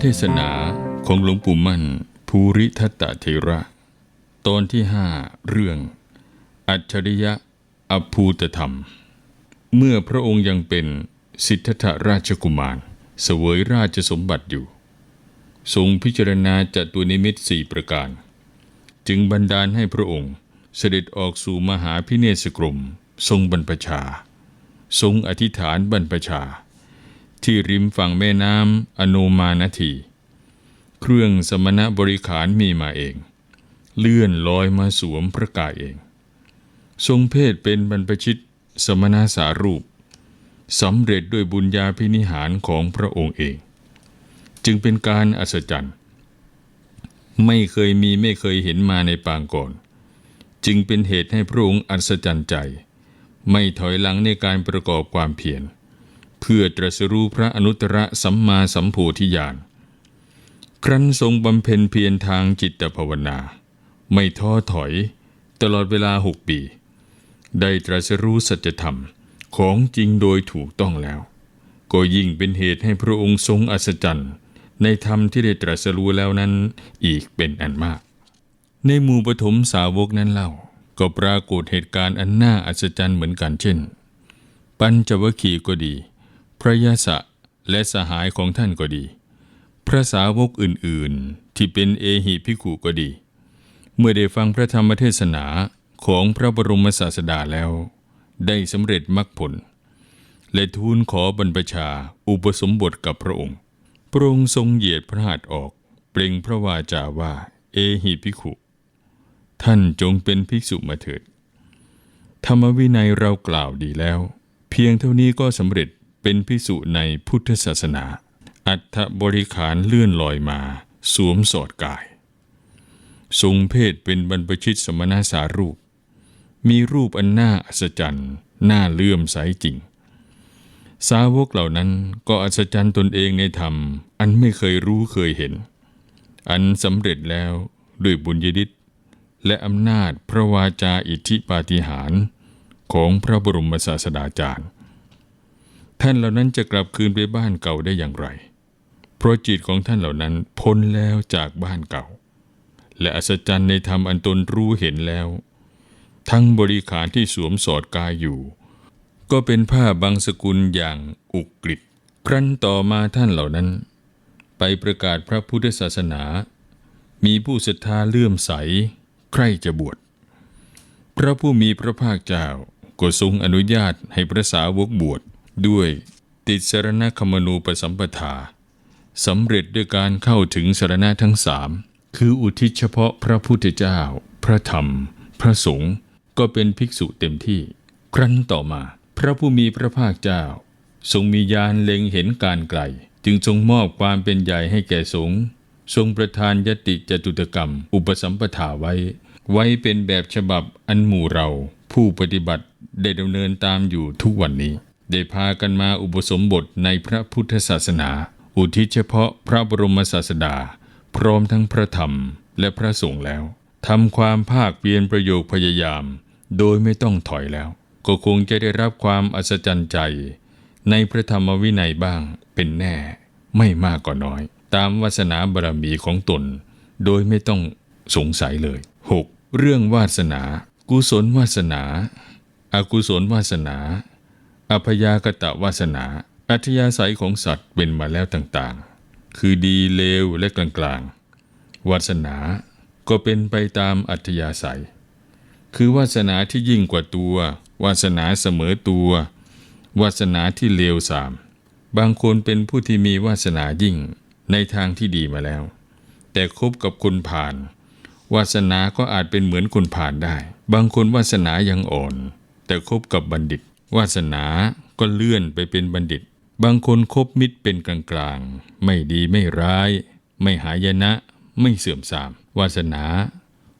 เทศนาของหลวงปู่มั่น ภูริทัตตเทระ ตอนที่ห้าเรื่อง อัจฉริยะอภูตธรรม เมื่อพระองค์ยังเป็นสิทธัตถราชกุมาร เสวยราชสมบัติอยู่ ทรงพิจารณาจัตุนิมิตสี่ประการ จึงบันดาลให้พระองค์เสด็จออกสู่มหาพิเนศกรม ทรงบรรพชา ทรงอธิษฐานบรรพชา ที่ริมฝั่งแม่น้ำอโนมานาที เครื่องสมณบริขารมีมาเอง เลื่อนลอยมาสวมพระกายเอง ทรงเพศเป็นบรรพชิตสมณสารูปสำเร็จด้วยบุญญาพินิหารของพระองค์เอง จึงเป็นการอัศจรรย์ ไม่เคยมีไม่เคยเห็นมาในปางก่อน จึงเป็นเหตุให้พระองค์อัศจรรย์ใจ ไม่ถอยหลังในการประกอบความเพียร เพื่อตรัสรู้พระอนุตตรสัมมาสัมโพธิญาณ ครั้นทรงบำเพ็ญเพียรทางจิตภาวนา ไม่ท้อถอย ตลอดเวลาหกปี ได้ตรัสรู้สัจธรรมของจริงโดยถูกต้องแล้ว ก็ยิ่งเป็นเหตุให้พระองค์ทรงอัศจรรย์ ในธรรมที่ได้ตรัสรู้แล้วนั้นอีกเป็นอันมาก ในหมู่ปฐมสาวกนั้นเล่า ก็ปรากฏเหตุการณ์อันน่าอัศจรรย์เหมือนกันเช่น ปัญจวัคคีย์ก็ดี พระยาศะและสหายของท่านก็ดี พระสาวกอื่นๆ ที่เป็นเอหิภิกขุก็ดี เมื่อได้ฟังพระธรรมเทศนาของพระบรมศาสดาแล้ว ได้สำเร็จมรรคผล และทูลขอบรรพชาอุปสมบทกับพระองค์ พระองค์ทรงเหยียดพระหัตถ์ออก เปล่งพระวาจาว่า เอหิภิกขุท่านจงเป็นภิกษุมาเถิด ธรรมวินัยเรากล่าวดีแล้ว เพียงเท่านี้ก็สำเร็จ เป็นภิกษุในพุทธศาสนา อัฐบริขารเลื่อนลอยมา สวมสอดกาย ทรงเพศเป็นบรรพชิตสมณสารูป มีรูปอันน่าอัศจรรย์น่าเลื่อมใสจริง สาวกเหล่านั้นก็อัศจรรย์ตนเองในธรรม อันไม่เคยรู้เคยเห็น อันสำเร็จแล้วด้วยบุญญาฤทธิ์และอำนาจพระวาจาอิทธิปาฏิหาริของพระบรมศาสดาจารย์ ท่านเหล่านั้นจะกลับคืนไปบ้านเก่าได้อย่างไร เพราะจิตของท่านเหล่านั้นพ้นแล้วจากบ้านเก่า และอัศจรรย์ในธรรมอันตนรู้เห็นแล้ว ทั้งบริขารที่สวมสอดกายอยู่ ก็เป็นผ้าบางสกุลอย่างอุกฤษครั้นต่อมาท่านเหล่านั้น ไปประกาศพระพุทธศาสนา มีผู้ศรัทธาเลื่อมใส ใครจะบวช พระผู้มีพระภาคเจ้าก็ทรงอนุญาตให้พระสาวกบวช ด้วยติดสารณคมนูปสัมปทาสำเร็จด้วยการเข้าถึงสารณะทั้งสามคืออุทิศเฉพาะพระพุทธเจ้า พระธรรม พระสงฆ์ก็เป็นภิกษุเต็มที่ ครั้นต่อมา พระผู้มีพระภาคเจ้า ทรงมีญาณเล็งเห็นการไกล จึงทรงมอบความเป็นใหญ่ให้แก่สงฆ์ทรงประทานยติจตุตกรรม อุปสัมปทาไว้ ไว้เป็นแบบฉบับอันหมู่เรา ผู้ปฏิบัติได้ดำเนินตามอยู่ทุกวันนี้ ได้พากันมาอุปสมบทในพระพุทธศาสนา อุทิศเฉพาะพระบรมศาสดา พร้อมทั้งพระธรรมและพระสงฆ์แล้วทำความภาคเพียรประโยคพยายาม โดยไม่ต้องถอยแล้ว ก็คงจะได้รับความอัศจรรย์ใจ ในพระธรรมวินัยบ้างเป็นแน่ ไม่มากก็น้อย ตามวาสนาบารมีของตน โดยไม่ต้องสงสัยเลย 6. เรื่องวาสนา กุศลวาสนา อกุศลวาสนา อพยากตะวาสนา อัธยาศัยของสัตว์เป็นมาแล้วต่างๆ คือดีเลวและกลางๆ วาสนาก็เป็นไปตามอัธยาศัย คือวาสนาที่ยิ่งกว่าตัว วาสนาเสมอตัว วาสนาที่เลวสาม บางคนเป็นผู้ที่มีวาสนายิ่งในทางที่ดีมาแล้ว แต่คบกับคนผ่าน วาสนาก็อาจเป็นเหมือนคนผ่านได้ บางคนวาสนายังอ่อน แต่คบกับบัณฑิต วาสนาก็เลื่อนไปเป็นบัณฑิต บางคนคบมิตรเป็นกลางๆ ไม่ดีไม่ร้าย ไม่หายนะ ไม่เสื่อมทราม วาสนา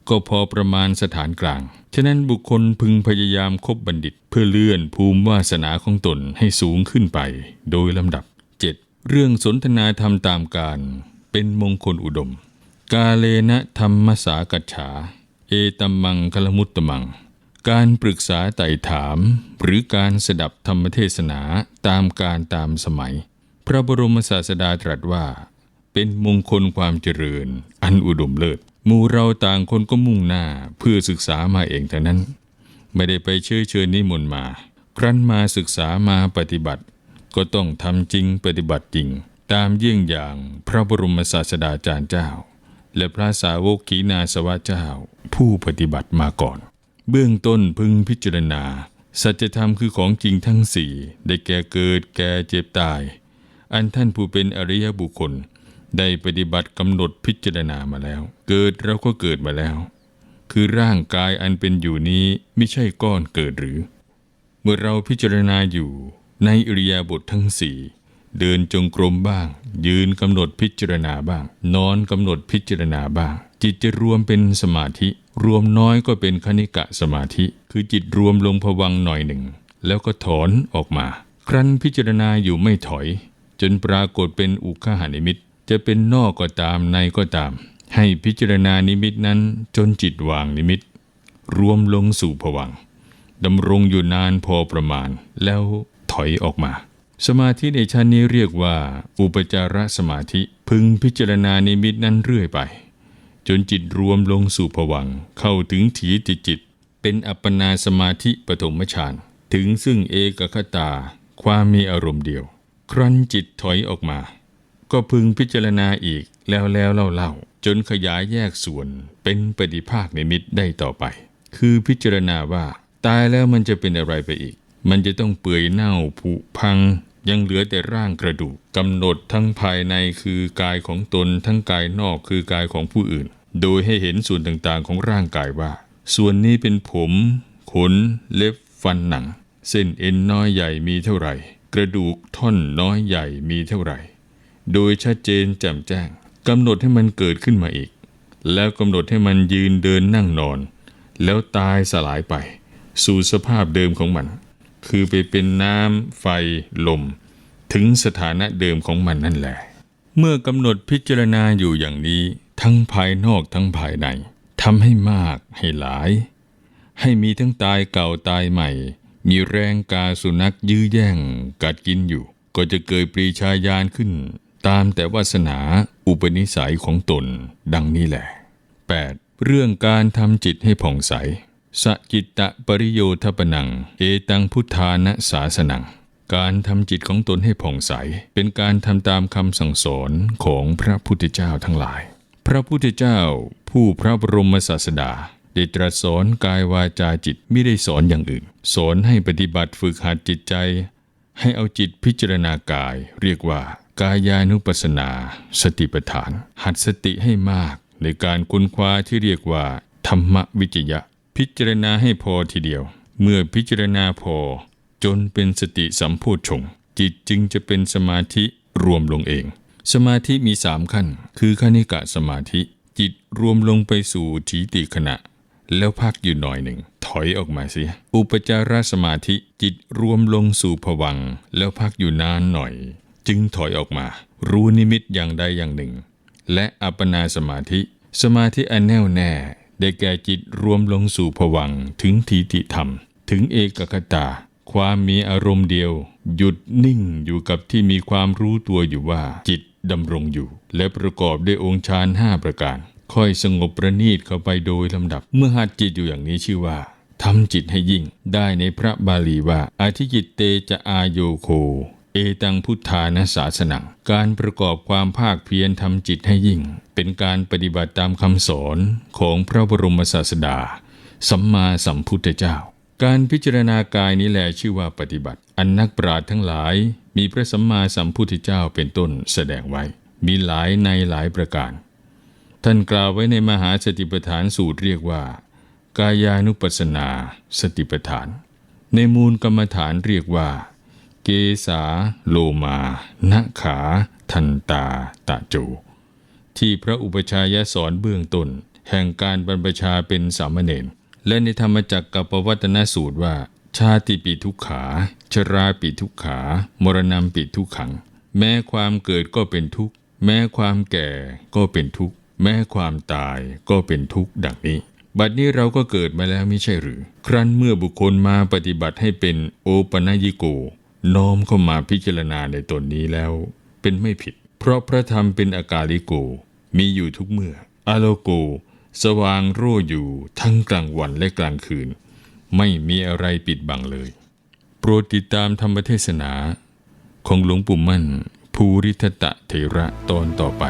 ก็พอประมาณสถานกลาง ฉะนั้นบุคคลพึงพยายามคบบัณฑิต เพื่อเลื่อนภูมิวาสนาของตนให้สูงขึ้นไป โดยลำดับ 7. เรื่องสนทนาธรรมตามการ เป็นมงคลอุดม กาเลนะธรรมสากัจฉา เอตัมมังคลมุตตมัง การปรึกษาไต่ถาม หรือการสดับธรรมเทศนาตามการตามสมัย พระบรมศาสดาตรัสว่า เป็นมงคลความเจริญ อันอุดมเลิศมู่เราต่างคนก็มุ่งหน้าเพื่อศึกษามาเองทั้งนั้น ไม่ได้ไปเชิญเชิญนิมนต์มา ครั้นมาศึกษามาปฏิบัติ ก็ต้องทำจริงปฏิบัติจริง ตามเยี่ยงอย่างพระบรมศาสดาจารย์เจ้า และพระสาวกขีณาสวะเจ้า ผู้ปฏิบัติมาก่อน เบื้องต้นพึงพิจารณา สัจธรรมคือของจริงทั้งสี่ได้แก่เกิดแก่เจ็บตาย อันท่านผู้เป็นอริยบุคคล ได้ปฏิบัติกำหนดพิจารณามาแล้ว เกิดเราก็เกิดมาแล้ว คือร่างกายอันเป็นอยู่นี้ไม่ใช่ก้อนเกิดหรือ เมื่อเราพิจารณาอยู่ในอริยบททั้งสี่เดินจงกรมบ้าง ยืนกำหนดพิจารณาบ้าง นอนกำหนดพิจารณาบ้าง จิตจะรวมเป็นสมาธิ รวมน้อยก็เป็นคณิกะสมาธิ คือจิตรวมลงผวังหน่อยหนึ่ง แล้วก็ถอนออกมา ครั้นพิจารณาอยู่ไม่ถอย จนปรากฏเป็นอุคหานิมิต จะเป็นนอกก็ตามในก็ตาม ให้พิจารณานิมิตนั้นจนจิตวางนิมิต รวมลงสู่ผวังดำรงอยู่นานพอประมาณ แล้วถอยออกมา สมาธิในชั้นนี้เรียกว่า อุปจารสมาธิ พึงพิจารณานิมิตนั้นเรื่อยไป จนจิตรวมลงสู่ผวังเข้าถึงถีติจิต เป็นอัปปนาสมาธิปฐมฌานถึงซึ่งเอกคตา ความมีอารมณ์เดียว ครั้นจิตถอยออกมา ก็พึงพิจารณาอีกแล้วแล้วเล่าเล่าจนขยายแยกส่วนเป็นปฏิภาคในมิตได้ต่อไป คือพิจารณาว่าตายแล้วมันจะเป็นอะไรไปอีก มันจะต้องเปื่อยเน่าผุพัง ยังเหลือแต่ร่างกระดูกกำหนดทั้งภายในคือกายของตนทั้งกายนอกคือกายของผู้อื่น โดยให้เห็นส่วนต่างๆของร่างกายว่า ส่วนนี้เป็นผม ขน เล็บ ฟันหนัง เส้นเอ็นน้อยใหญ่มีเท่าไหร่ กระดูกท่อนน้อยใหญ่มีเท่าไหร่ โดยชัดเจนแจ่มแจ้งกำหนดให้มันเกิดขึ้นมาอีก แล้วกำหนดให้มันยืนเดินนั่งนอน แล้วตายสลายไป สู่สภาพเดิมของมัน คือไปเป็นน้ำไฟ ลม ถึงสถานะเดิมของมันนั่นแหละ เมื่อกำหนดพิจารณาอยู่อย่างนี้ ทั้งภายนอกทั้งภายในทำให้มากให้หลาย ให้มีทั้งตายเก่าตายใหม่ มีแรงกาสุนัขยื้อแย่ง กัดกินอยู่ ก็จะเกิดปรีชาญาณขึ้น ตามแต่วาสนาอุปนิสัยของตนดังนี้แหละ 8. เรื่องการทำจิตให้ผ่องใสสจิตตะปริโยทปนัง เอตังพุทธานะสาสนัง การทำจิตของตนให้ผ่องใส เป็นการทำตามคำสั่งสอนของพระพุทธเจ้าทั้งหลาย พระพุทธเจ้าผู้พระบรมศาสดาได้ตรัสสอนกายวาจาจิตไม่ได้สอนอย่างอื่น สอนให้ปฏิบัติฝึกหัดจิตใจ ให้เอาจิตพิจารณากาย เรียกว่ากายานุปัสสนา สติปัฏฐาน หัดสติให้มากในการค้นคว้าที่เรียกว่า ธรรมวิจยะ พิจารณาให้พอทีเดียว เมื่อพิจารณาพอ จนเป็นสติสัมโพชฌงจิตจึงจะเป็นสมาธิรวมลงเอง สมาธิมีสามขั้น คือคณิกะสมาธิ จิตรวมลงไปสู่ทีติขณะ แล้วพักอยู่หน่อยหนึ่ง ถอยออกมาเสีย อุปจารสมาธิ จิตรวมลงสู่ผวัง แล้วพักอยู่นานหน่อย จึงถอยออกมา รู้นิมิตอย่างใดอย่างหนึ่ง และอัปปนาสมาธิ สมาธิอันแน่วแน่ ได้แก่จิตรวมลงสู่ผวังถึงทีติธรรม ถึงเอกคตา ความมีอารมณ์เดียว หยุดนิ่งอยู่กับที่มีความรู้ตัวอยู่ว่าจิต ดำรงอยู่ และประกอบด้วยองค์ฌานห้าประการ ค่อยสงบประณีตเข้าไปโดยลำดับ เมื่อหัดจิตอยู่อย่างนี้ชื่อว่าทำจิตให้ยิ่ง ได้ในพระบาลีว่าอธิจิตเตจะอาโยโค เอตังพุทธานะศาสนังการประกอบความภาคเพียรทำจิตให้ยิ่ง เป็นการปฏิบัติตามคำสอนของพระบรมศาสดา สัมมาสัมพุทธเจ้า การพิจารณากายนี้แหละชื่อว่าปฏิบัติ อันนักปราชญ์ทั้งหลาย มีพระสัมมาสัมพุทธเจ้าเป็นต้นแสดงไว้ มีหลายในหลายประการ ท่านกล่าวไว้ในมหาสติปัฏฐานสูตรเรียกว่า กายานุปัสสนา สติปัฏฐาน ในมูลกรรมฐานเรียกว่า เกสาโลมานะขา ทันตา ตะโจ ที่พระอุปชายสอนเบื้องต้น แห่งการบรรพชาเป็นสามเณรและในธรรมจักรกับปวัตนสูตรว่า ชาติปีทุกขา ชราปีทุกขา มรณะปีทุกขัง แม้ความเกิดก็เป็นทุกข์ แม้ความแก่ก็เป็นทุกข์ แม้ความตายก็เป็นทุกข์ดังนี้ บัดนี้เราก็เกิดมาแล้วไม่ใช่หรือ ครั้นเมื่อบุคคลมาปฏิบัติให้เป็นโอปนยิโก น้อมเข้ามาพิจารณาในตนนี้แล้ว เป็นไม่ผิด เพราะพระธรรมเป็นอากาลิโก มีอยู่ทุกเมื่อ อโลโก สว่างโร่อยู่ทั้งกลางวันและกลางคืน ไม่มีอะไรปิดบังเลย โปรดติดตามธรรมเทศนา ของหลวงปู่มั่น ภูริทัตตะเถระตอนต่อไป